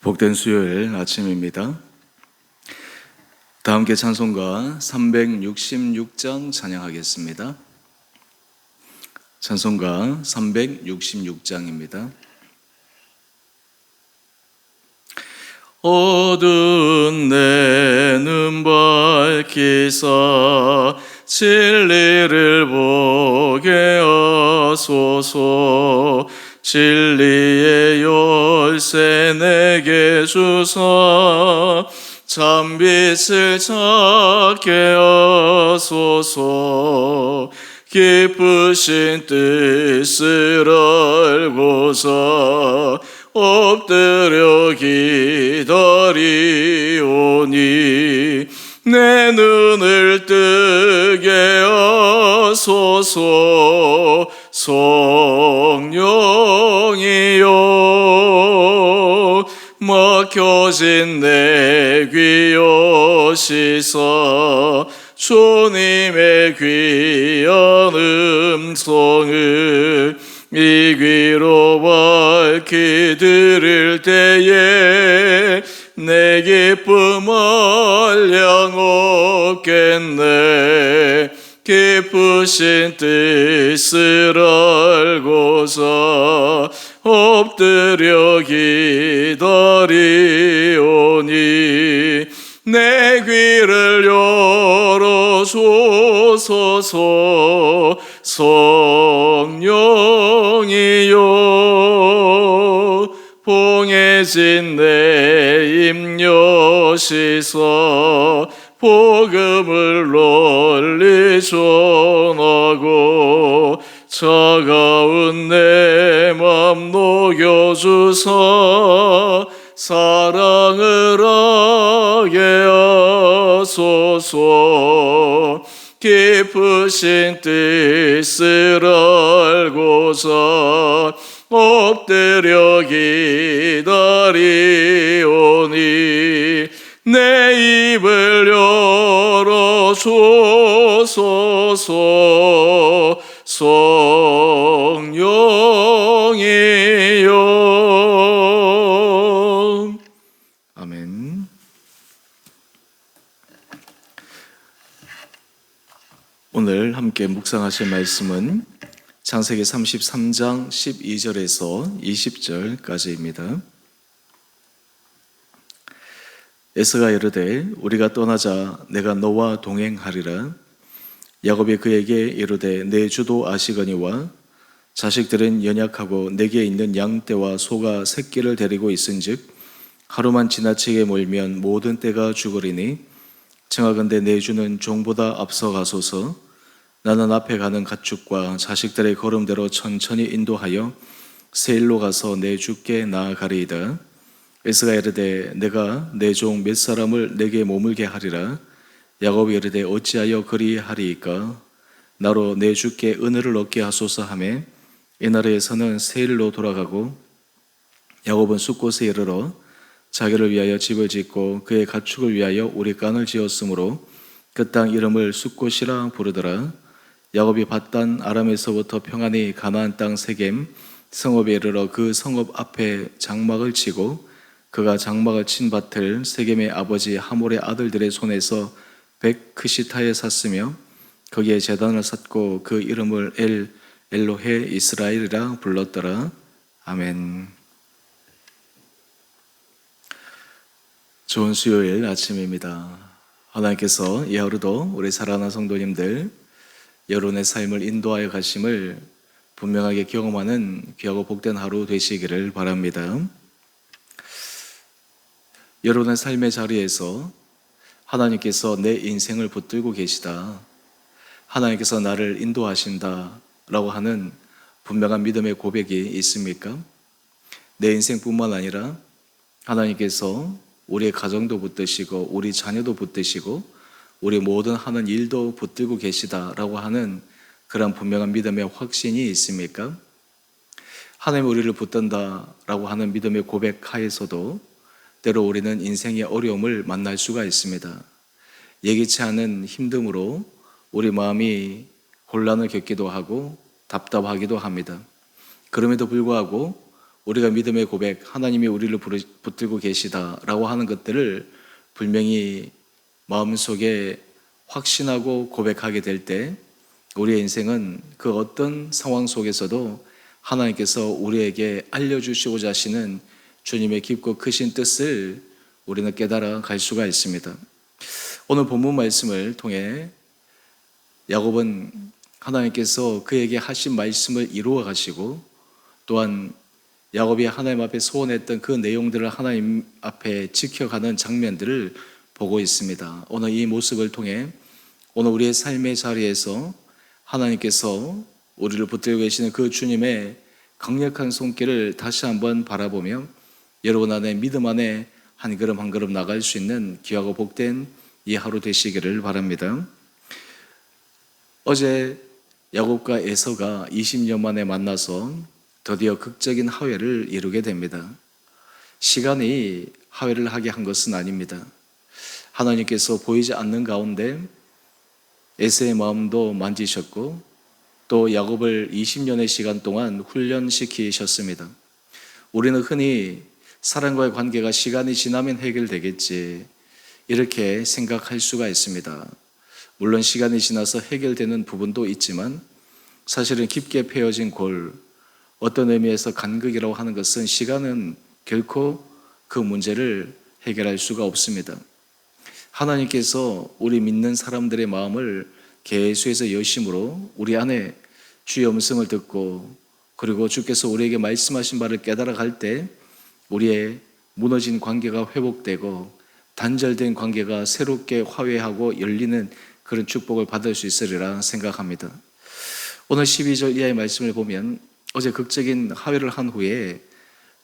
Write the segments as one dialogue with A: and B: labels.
A: 복된 수요일 아침입니다. 다 함께 찬송가 366장 찬양하겠습니다. 찬송가 366장입니다. 어두운 내 눈 밝히사 진리를 보게 하소서 진리의 열쇠 내게 주사 참빛을 찾게 하소서. 기쁘신 뜻을 알고서 엎드려 기다리오니 내 눈을 뜨게 하소서. 성령이여 막혀진 내 귀여시사 주님의 귀한 음성을 이 귀로 밝히 들을 때에 내 기쁨 알량 없겠네. 기쁘신 뜻을 알고서 엎드려 기다리오니 내 귀를 열어주소서 성령이여 봉해진 내 임여시서 복음을 널리 전하고 차가운 내 맘 녹여주사 사랑을 하게 하소서. 기쁘신 뜻을 알고서 엎드려 기다리오니 내 입을 열어주소서 성령이여. 아멘. 오늘 함께 묵상하실 말씀은 창세기 33장 12절에서 20절까지입니다. 에스가 이르되 우리가 떠나자 내가 너와 동행하리라 야곱이 그에게 이르되 내 주도 아시거니와 자식들은 연약하고 내게 있는 양떼와 소가 새끼를 데리고 있은즉 하루만 지나치게 몰면 모든 떼가 죽으리니 청하건대 내 주는 종보다 앞서가소서. 나는 앞에 가는 가축과 자식들의 걸음대로 천천히 인도하여 세일로 가서 내 주께 나아가리이다. 에스가 이르되 내가 내 종 몇 사람을 내게 머물게 하리라 야곱이 이르되 어찌하여 그리하리이까? 나로 내 주께 은혜를 얻게 하소서 하매 이날에서는 세일로 돌아가고 야곱은 숫곳에 이르러 자기를 위하여 집을 짓고 그의 가축을 위하여 우리간을 지었으므로 그 땅 이름을 숫곳이라 부르더라. 야곱이 바단 아람에서부터 평안히 가나안 땅 세겜 성읍에 이르러 그 성읍 앞에 장막을 치고 그가 장막을 친 밭을 세겜의 아버지 하몰의 아들들의 손에서 백크시타에 샀으며 거기에 제단을 쌓고 그 이름을 엘 엘로헤 이스라엘이라 불렀더라 아멘. 좋은 수요일 아침입니다. 하나님께서 이 하루도 우리 사랑하는 성도님들 여론의 삶을 인도하여 가심을 분명하게 경험하는 귀하고 복된 하루 되시기를 바랍니다. 여러분의 삶의 자리에서 하나님께서 내 인생을 붙들고 계시다. 하나님께서 나를 인도하신다. 라고 하는 분명한 믿음의 고백이 있습니까? 내 인생뿐만 아니라 하나님께서 우리의 가정도 붙드시고 우리 자녀도 붙드시고 우리 모든 하는 일도 붙들고 계시다라고 하는 그런 분명한 믿음의 확신이 있습니까? 하나님 우리를 붙든다라고 하는 믿음의 고백 하에서도 때로 우리는 인생의 어려움을 만날 수가 있습니다. 예기치 않은 힘듦으로 우리 마음이 혼란을 겪기도 하고 답답하기도 합니다. 그럼에도 불구하고 우리가 믿음의 고백, 하나님이 우리를 붙들고 계시다라고 하는 것들을 분명히 마음속에 확신하고 고백하게 될 때 우리의 인생은 그 어떤 상황 속에서도 하나님께서 우리에게 알려주시고자 하시는 주님의 깊고 크신 뜻을 우리는 깨달아 갈 수가 있습니다. 오늘 본문 말씀을 통해 야곱은 하나님께서 그에게 하신 말씀을 이루어 가시고 또한 야곱이 하나님 앞에 소원했던 그 내용들을 하나님 앞에 지켜가는 장면들을 보고 있습니다. 오늘 이 모습을 통해 오늘 우리의 삶의 자리에서 하나님께서 우리를 붙들고 계시는 그 주님의 강력한 손길을 다시 한번 바라보며 여러분 안에 믿음 안에 한 걸음 한 걸음 나갈 수 있는 귀하고 복된 이 하루 되시기를 바랍니다. 어제 야곱과 에서가 20년 만에 만나서 드디어 극적인 화해를 이루게 됩니다. 시간이 화해를 하게 한 것은 아닙니다. 하나님께서 보이지 않는 가운데 에서의 마음도 만지셨고 또 야곱을 20년의 시간 동안 훈련시키셨습니다. 우리는 흔히 사람과의 관계가 시간이 지나면 해결되겠지 이렇게 생각할 수가 있습니다. 물론 시간이 지나서 해결되는 부분도 있지만 사실은 깊게 패여진 골 어떤 의미에서 간극이라고 하는 것은 시간은 결코 그 문제를 해결할 수가 없습니다. 하나님께서 우리 믿는 사람들의 마음을 계수해서 여심으로 우리 안에 주의 음성을 듣고 그리고 주께서 우리에게 말씀하신 바를 깨달아 갈 때 우리의 무너진 관계가 회복되고 단절된 관계가 새롭게 화해하고 열리는 그런 축복을 받을 수 있으리라 생각합니다. 오늘 12절 이하의 말씀을 보면 어제 극적인 화해를 한 후에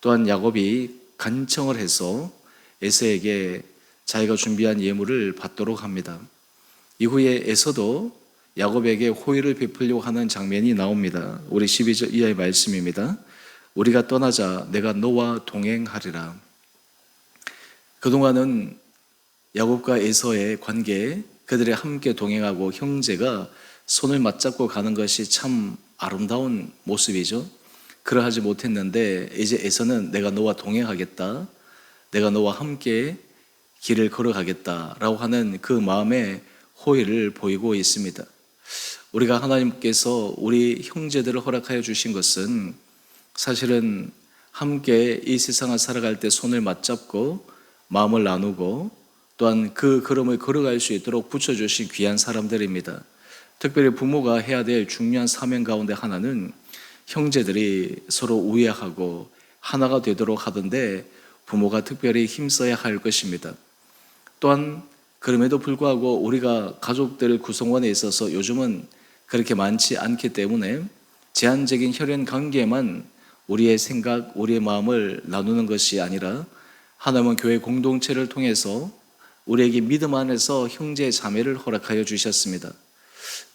A: 또한 야곱이 간청을 해서 에서에게 자기가 준비한 예물을 받도록 합니다. 이후에 에서도 야곱에게 호의를 베풀려고 하는 장면이 나옵니다. 우리 12절 이하의 말씀입니다. 우리가 떠나자 내가 너와 동행하리라. 그동안은 야곱과 에서의 관계, 그들의 함께 동행하고 형제가 손을 맞잡고 가는 것이 참 아름다운 모습이죠. 그러하지 못했는데 이제 에서는 내가 너와 동행하겠다. 내가 너와 함께 길을 걸어가겠다라고 하는 그 마음의 호의를 보이고 있습니다. 우리가 하나님께서 우리 형제들을 허락하여 주신 것은 사실은 함께 이 세상을 살아갈 때 손을 맞잡고 마음을 나누고 또한 그 걸음을 걸어갈 수 있도록 붙여주신 귀한 사람들입니다. 특별히 부모가 해야 될 중요한 사명 가운데 하나는 형제들이 서로 우애하고 하나가 되도록 하던데 부모가 특별히 힘써야 할 것입니다. 또한 그럼에도 불구하고 우리가 가족들 구성원에 있어서 요즘은 그렇게 많지 않기 때문에 제한적인 혈연 관계만 우리의 생각, 우리의 마음을 나누는 것이 아니라 하나님은 교회 공동체를 통해서 우리에게 믿음 안에서 형제 자매를 허락하여 주셨습니다.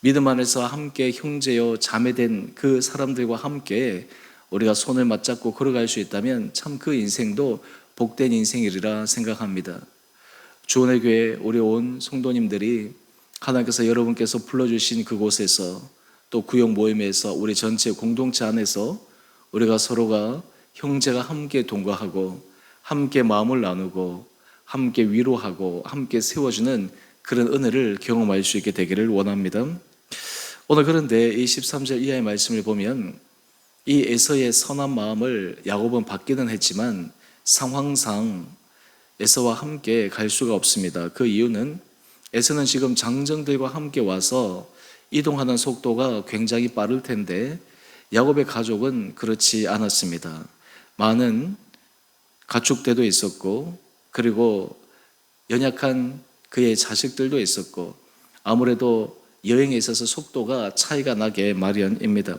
A: 믿음 안에서 함께 형제요 자매된 그 사람들과 함께 우리가 손을 맞잡고 걸어갈 수 있다면 참 그 인생도 복된 인생이리라 생각합니다. 주원의 교회 우리 온 성도님들이 하나님께서 여러분께서 불러주신 그곳에서 또 구역 모임에서 우리 전체 공동체 안에서 우리가 서로가 형제가 함께 동거하고 함께 마음을 나누고 함께 위로하고 함께 세워주는 그런 은혜를 경험할 수 있게 되기를 원합니다. 오늘 그런데 이 13절 이하의 말씀을 보면 이 에서의 선한 마음을 야곱은 받기는 했지만 상황상 에서와 함께 갈 수가 없습니다. 그 이유는 에서는 지금 장정들과 함께 와서 이동하는 속도가 굉장히 빠를 텐데 야곱의 가족은 그렇지 않았습니다. 많은 가축대도 있었고 그리고 연약한 그의 자식들도 있었고 아무래도 여행에 있어서 속도가 차이가 나게 마련입니다.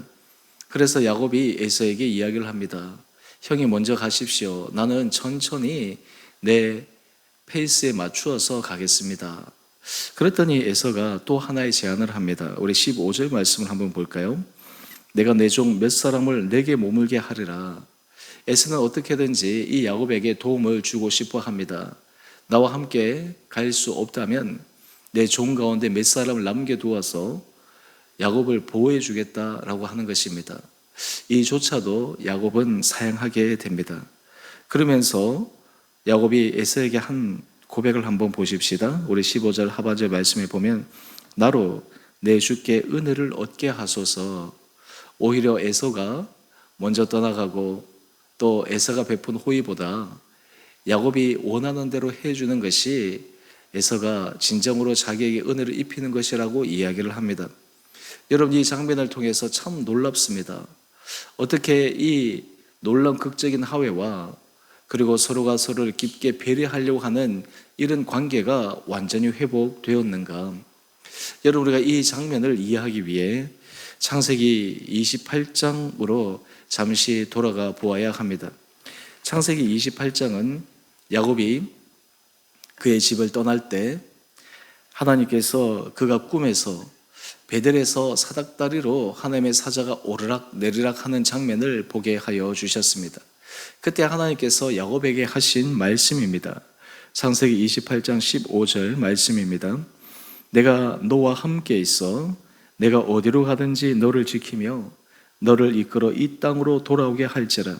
A: 그래서 야곱이 에서에게 이야기를 합니다. 형이 먼저 가십시오. 나는 천천히 내 페이스에 맞추어서 가겠습니다. 그랬더니 에서가 또 하나의 제안을 합니다. 우리 15절 말씀을 한번 볼까요? 내가 내 종 몇 사람을 내게 머물게 하리라. 에서는 어떻게든지 이 야곱에게 도움을 주고 싶어 합니다. 나와 함께 갈 수 없다면 내 종 가운데 몇 사람을 남겨두어서 야곱을 보호해 주겠다라고 하는 것입니다. 이조차도 야곱은 사양하게 됩니다. 그러면서 야곱이 에서에게 한 고백을 한번 보십시다. 우리 15절 하반절 말씀에 보면 나로 내 주께 은혜를 얻게 하소서. 오히려 에서가 먼저 떠나가고 또 에서가 베푼 호의보다 야곱이 원하는 대로 해주는 것이 에서가 진정으로 자기에게 은혜를 입히는 것이라고 이야기를 합니다. 여러분 이 장면을 통해서 참 놀랍습니다. 어떻게 이 놀라운 극적인 하회와 그리고 서로가 서로를 깊게 배려하려고 하는 이런 관계가 완전히 회복되었는가? 여러분 우리가 이 장면을 이해하기 위해 창세기 28장으로 잠시 돌아가 보아야 합니다. 창세기 28장은 야곱이 그의 집을 떠날 때 하나님께서 그가 꿈에서 베델에서 사닥다리로 하나님의 사자가 오르락 내리락 하는 장면을 보게 하여 주셨습니다. 그때 하나님께서 야곱에게 하신 말씀입니다. 창세기 28장 15절 말씀입니다. 내가 너와 함께 있어 내가 어디로 가든지 너를 지키며 너를 이끌어 이 땅으로 돌아오게 할지라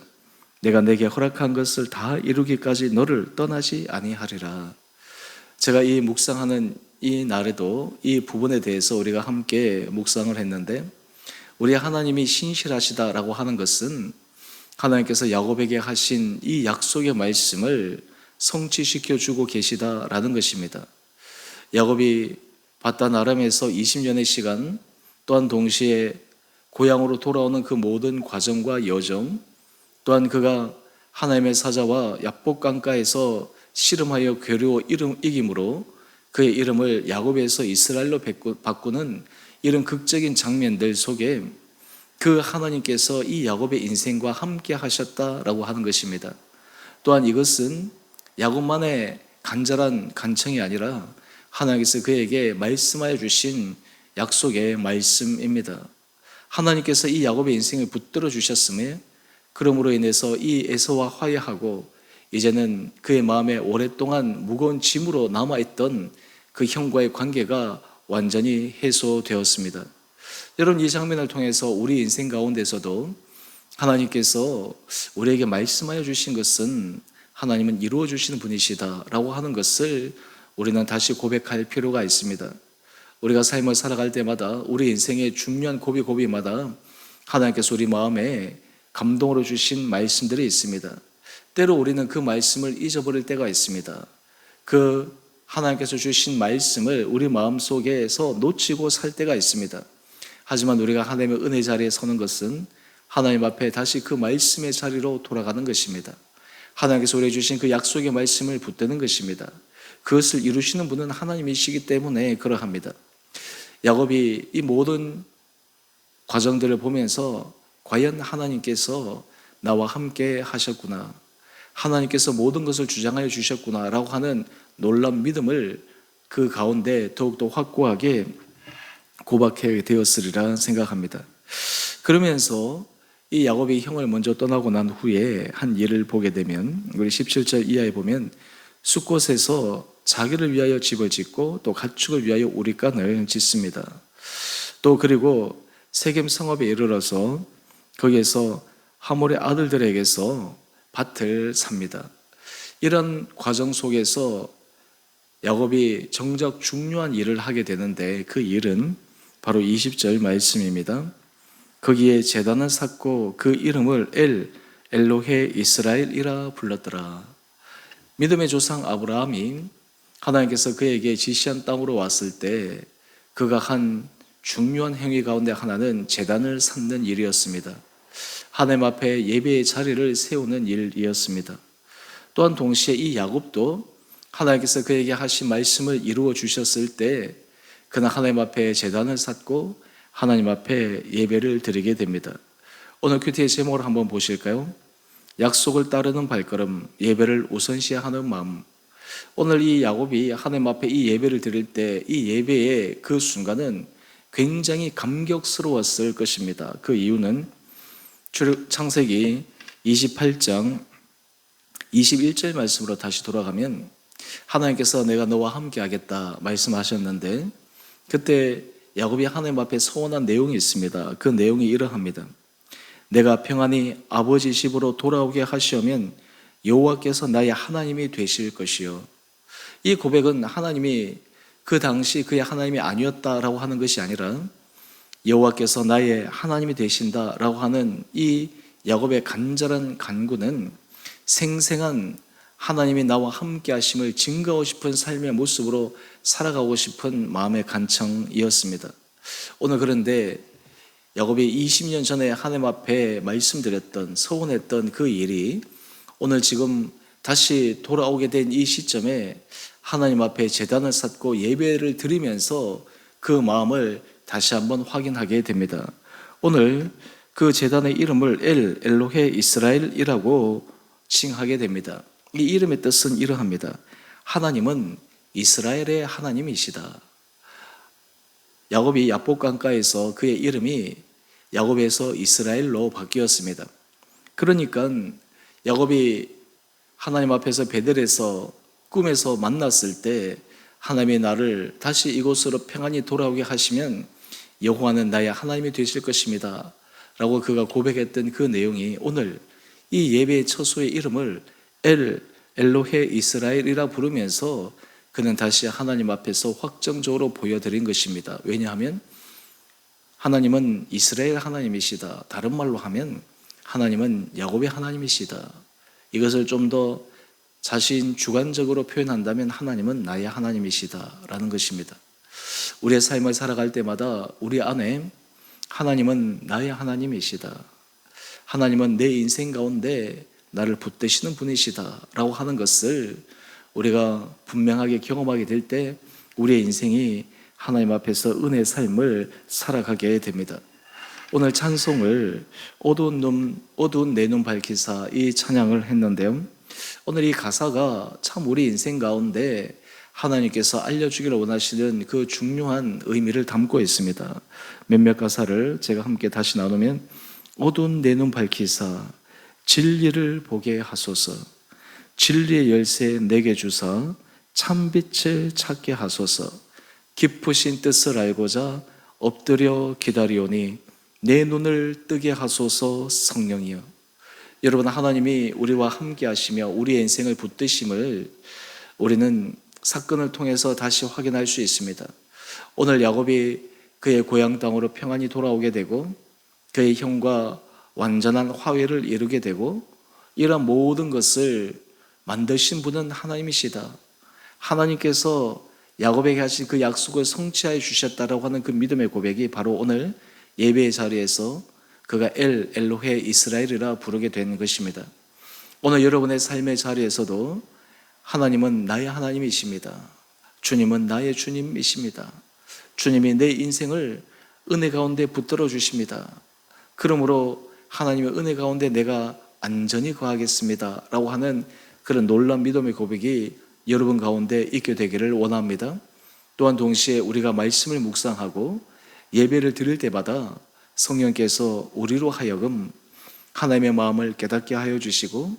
A: 내가 내게 허락한 것을 다 이루기까지 너를 떠나지 아니하리라. 제가 이 묵상하는 이 날에도 이 부분에 대해서 우리가 함께 묵상을 했는데 우리 하나님이 신실하시다라고 하는 것은 하나님께서 야곱에게 하신 이 약속의 말씀을 성취시켜 주고 계시다라는 것입니다. 야곱이 바단 아람에서 20년의 시간 또한 동시에 고향으로 돌아오는 그 모든 과정과 여정 또한 그가 하나님의 사자와 야복 강가에서 씨름하여 괴로워 이름 이김으로 그의 이름을 야곱에서 이스라엘로 바꾸는 이런 극적인 장면들 속에 그 하나님께서 이 야곱의 인생과 함께 하셨다라고 하는 것입니다. 또한 이것은 야곱만의 간절한 간청이 아니라 하나님께서 그에게 말씀하여 주신 약속의 말씀입니다. 하나님께서 이 야곱의 인생을 붙들어 주셨음에 그러므로 인해서 이 에서와 화해하고 이제는 그의 마음에 오랫동안 무거운 짐으로 남아있던 그 형과의 관계가 완전히 해소되었습니다. 여러분 이 장면을 통해서 우리 인생 가운데서도 하나님께서 우리에게 말씀하여 주신 것은 하나님은 이루어 주시는 분이시다라고 하는 것을 우리는 다시 고백할 필요가 있습니다. 우리가 삶을 살아갈 때마다 우리 인생의 중요한 고비 고비마다 하나님께서 우리 마음에 감동으로 주신 말씀들이 있습니다. 때로 우리는 그 말씀을 잊어버릴 때가 있습니다. 그 하나님께서 주신 말씀을 우리 마음 속에서 놓치고 살 때가 있습니다. 하지만 우리가 하나님의 은혜 자리에 서는 것은 하나님 앞에 다시 그 말씀의 자리로 돌아가는 것입니다. 하나님께서 우리에게 주신 그 약속의 말씀을 붙드는 것입니다. 그것을 이루시는 분은 하나님이시기 때문에 그러합니다. 야곱이 이 모든 과정들을 보면서 과연 하나님께서 나와 함께 하셨구나. 하나님께서 모든 것을 주장하여 주셨구나라고 하는 놀라운 믿음을 그 가운데 더욱더 확고하게 고박해 되었으리라 생각합니다. 그러면서 이 야곱이 형을 먼저 떠나고 난 후에 한 일을 보게 되면 우리 17절 이하에 보면 숲곳에서 자기를 위하여 집을 짓고 또 가축을 위하여 우리간을 짓습니다. 또 그리고 세겜 성읍에 이르러서 거기에서 하몰의 아들들에게서 밭을 삽니다. 이런 과정 속에서 야곱이 정작 중요한 일을 하게 되는데 그 일은 바로 20절 말씀입니다. 거기에 재단을 쌓고 그 이름을 엘 엘로헤 이스라엘이라 불렀더라. 믿음의 조상 아브라함이 하나님께서 그에게 지시한 땅으로 왔을 때 그가 한 중요한 행위 가운데 하나는 재단을 쌓는 일이었습니다. 하나님 앞에 예배의 자리를 세우는 일이었습니다. 또한 동시에 이 야곱도 하나님께서 그에게 하신 말씀을 이루어 주셨을 때 그는 하나님 앞에 재단을 쌓고 하나님 앞에 예배를 드리게 됩니다. 오늘 큐티의 제목을 한번 보실까요? 약속을 따르는 발걸음, 예배를 우선시하는 마음. 오늘 이 야곱이 하나님 앞에 이 예배를 드릴 때 이 예배의 그 순간은 굉장히 감격스러웠을 것입니다. 그 이유는 창세기 28장 21절 말씀으로 다시 돌아가면 하나님께서 내가 너와 함께 하겠다 말씀하셨는데 그때 야곱이 하나님 앞에 서원한 내용이 있습니다. 그 내용이 이러합니다. 내가 평안히 아버지 집으로 돌아오게 하시오면 여호와께서 나의 하나님이 되실 것이요. 이 고백은 하나님이 그 당시 그의 하나님이 아니었다라고 하는 것이 아니라 여호와께서 나의 하나님이 되신다라고 하는 이 야곱의 간절한 간구는 생생한 하나님이 나와 함께 하심을 증거하고 싶은 삶의 모습으로 살아가고 싶은 마음의 간청이었습니다. 오늘 그런데 야곱이 20년 전에 하나님 앞에 말씀드렸던 서운했던 그 일이 오늘 지금 다시 돌아오게 된 이 시점에 하나님 앞에 재단을 쌓고 예배를 드리면서 그 마음을 다시 한번 확인하게 됩니다. 오늘 그 재단의 이름을 엘 엘로헤 이스라엘이라고 칭하게 됩니다. 이 이름의 뜻은 이러합니다. 하나님은 이스라엘의 하나님이시다. 야곱이 야복 강가에서 그의 이름이 야곱에서 이스라엘로 바뀌었습니다. 그러니까 야곱이 하나님 앞에서 베델에서 꿈에서 만났을 때 하나님이 나를 다시 이곳으로 평안히 돌아오게 하시면 여호와는 나의 하나님이 되실 것입니다. 라고 그가 고백했던 그 내용이 오늘 이 예배의 처소의 이름을 엘 엘로헤 이스라엘이라 부르면서 그는 다시 하나님 앞에서 확정적으로 보여드린 것입니다. 왜냐하면 하나님은 이스라엘 하나님이시다. 다른 말로 하면 하나님은 야곱의 하나님이시다. 이것을 좀 더 자신 주관적으로 표현한다면 하나님은 나의 하나님이시다라는 것입니다. 우리의 삶을 살아갈 때마다 우리 안에 하나님은 나의 하나님이시다. 하나님은 내 인생 가운데 나를 붙드시는 분이시다라고 하는 것을 우리가 분명하게 경험하게 될 때 우리의 인생이 하나님 앞에서 은혜의 삶을 살아가게 됩니다. 오늘 찬송을 어두운 눈, 어두운 내 눈 밝히사 이 찬양을 했는데요. 오늘 이 가사가 참 우리 인생 가운데 하나님께서 알려주기를 원하시는 그 중요한 의미를 담고 있습니다. 몇몇 가사를 제가 함께 다시 나누면 어두운 내 눈 밝히사 진리를 보게 하소서 진리의 열쇠 내게 주사 참빛을 찾게 하소서 깊으신 뜻을 알고자 엎드려 기다리오니 내 눈을 뜨게 하소서 성령이여 여러분 하나님이 우리와 함께 하시며 우리의 인생을 붙드심을 우리는 사건을 통해서 다시 확인할 수 있습니다. 오늘 야곱이 그의 고향 땅으로 평안히 돌아오게 되고 그의 형과 완전한 화해를 이루게 되고 이러한 모든 것을 만드신 분은 하나님이시다. 하나님께서 야곱에게 하신 그 약속을 성취하여 주셨다라고 하는 그 믿음의 고백이 바로 오늘 예배의 자리에서 그가 엘 엘로헤 이스라엘이라 부르게 된 것입니다. 오늘 여러분의 삶의 자리에서도 하나님은 나의 하나님이십니다. 주님은 나의 주님이십니다. 주님이 내 인생을 은혜 가운데 붙들어 주십니다. 그러므로 하나님의 은혜 가운데 내가 안전히 거하겠습니다. 라고 하는 그런 놀란 믿음의 고백이 여러분 가운데 있게 되기를 원합니다. 또한 동시에 우리가 말씀을 묵상하고 예배를 드릴 때마다 성령께서 우리로 하여금 하나님의 마음을 깨닫게 하여 주시고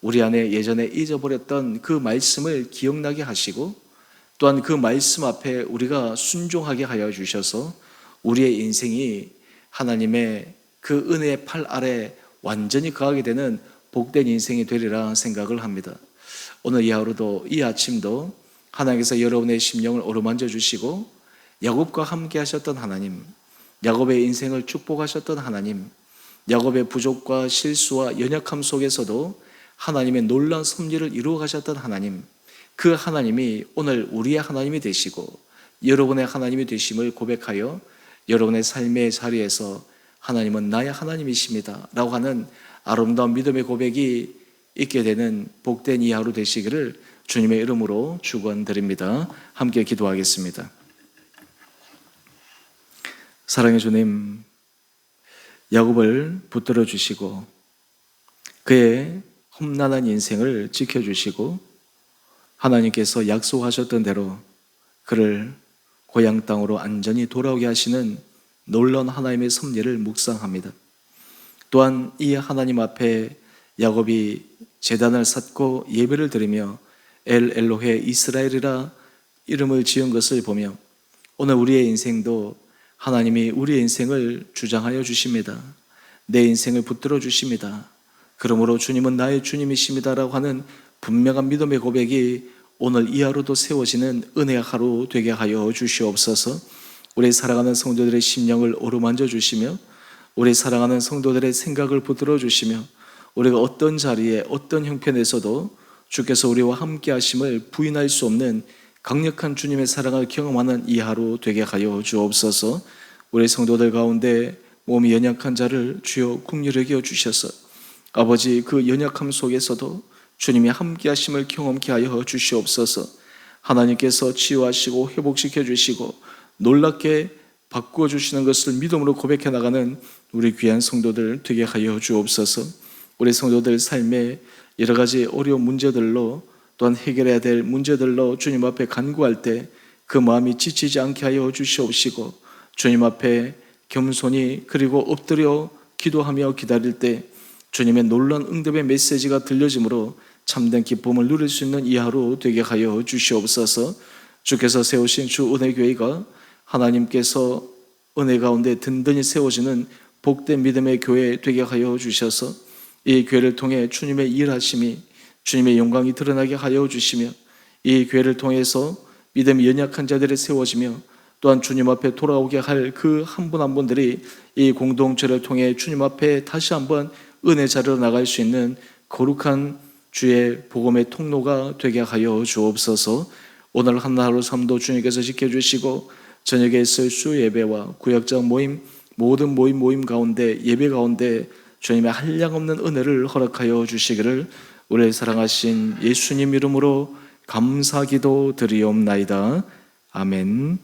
A: 우리 안에 예전에 잊어버렸던 그 말씀을 기억나게 하시고 또한 그 말씀 앞에 우리가 순종하게 하여 주셔서 우리의 인생이 하나님의 그 은혜의 팔 아래 완전히 거하게 되는 복된 인생이 되리라 생각을 합니다. 오늘 이 하루도 이 아침도 하나님께서 여러분의 심령을 어루만져 주시고 야곱과 함께 하셨던 하나님, 야곱의 인생을 축복하셨던 하나님, 야곱의 부족과 실수와 연약함 속에서도 하나님의 놀라운 섭리를 이루어 가셨던 하나님, 그 하나님이 오늘 우리의 하나님이 되시고 여러분의 하나님이 되심을 고백하여 여러분의 삶의 자리에서 하나님은 나의 하나님이십니다. 라고 하는 아름다운 믿음의 고백이 있게 되는 복된 이 하루 되시기를 주님의 이름으로 축원드립니다. 함께 기도하겠습니다. 사랑의 주님, 야곱을 붙들어 주시고 그의 험난한 인생을 지켜 주시고 하나님께서 약속하셨던 대로 그를 고향 땅으로 안전히 돌아오게 하시는 놀라운 하나님의 섭리를 묵상합니다. 또한 이 하나님 앞에 야곱이 제단을 쌓고 예배를 드리며 엘 엘로헤 이스라엘이라 이름을 지은 것을 보며 오늘 우리의 인생도 하나님이 우리의 인생을 주장하여 주십니다. 내 인생을 붙들어 주십니다. 그러므로 주님은 나의 주님이십니다라고 하는 분명한 믿음의 고백이 오늘 이 하루도 세워지는 은혜의 하루 되게 하여 주시옵소서. 우리 사랑하는 성도들의 심령을 오르만져 주시며 우리 사랑하는 성도들의 생각을 붙들어 주시며 우리가 어떤 자리에 어떤 형편에서도 주께서 우리와 함께 하심을 부인할 수 없는 강력한 주님의 사랑을 경험하는 이 하루 되게 하여 주옵소서. 우리 성도들 가운데 몸이 연약한 자를 주여 국률에 겨 주셔서 아버지 그 연약함 속에서도 주님이 함께 하심을 경험케 하여 주시옵소서. 하나님께서 치유하시고 회복시켜 주시고 놀랍게 바꾸어 주시는 것을 믿음으로 고백해 나가는 우리 귀한 성도들 되게 하여 주옵소서. 우리 성도들 삶에 여러 가지 어려운 문제들로 또한 해결해야 될 문제들로 주님 앞에 간구할 때 그 마음이 지치지 않게 하여 주시옵시고 주님 앞에 겸손히 그리고 엎드려 기도하며 기다릴 때 주님의 놀란 응답의 메시지가 들려지므로 참된 기쁨을 누릴 수 있는 이 하루 되게 하여 주시옵소서. 주께서 세우신 주 은혜교회가 하나님께서 은혜 가운데 든든히 세워지는 복된 믿음의 교회 되게 하여 주셔서 이 교회를 통해 주님의 일하심이 주님의 영광이 드러나게 하여 주시며 이 교회를 통해서 믿음이 연약한 자들이 세워지며 또한 주님 앞에 돌아오게 할 그 한 분 한 분들이 이 공동체를 통해 주님 앞에 다시 한번 은혜 자리로 나갈 수 있는 거룩한 주의 복음의 통로가 되게 하여 주옵소서. 오늘 하루 삶도 주님께서 지켜주시고 저녁에 있을 수 예배와 구역장 모임 모든 모임 모임 가운데 예배 가운데 주님의 한량없는 은혜를 허락하여 주시기를 우리 사랑하신 예수님 이름으로 감사기도 드리옵나이다. 아멘.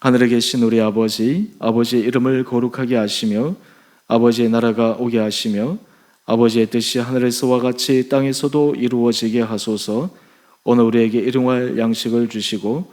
A: 하늘에 계신 우리 아버지, 아버지의 이름을 거룩하게 하시며 아버지의 나라가 오게 하시며 아버지의 뜻이 하늘에서와 같이 땅에서도 이루어지게 하소서. 오늘 우리에게 일용할 양식을 주시고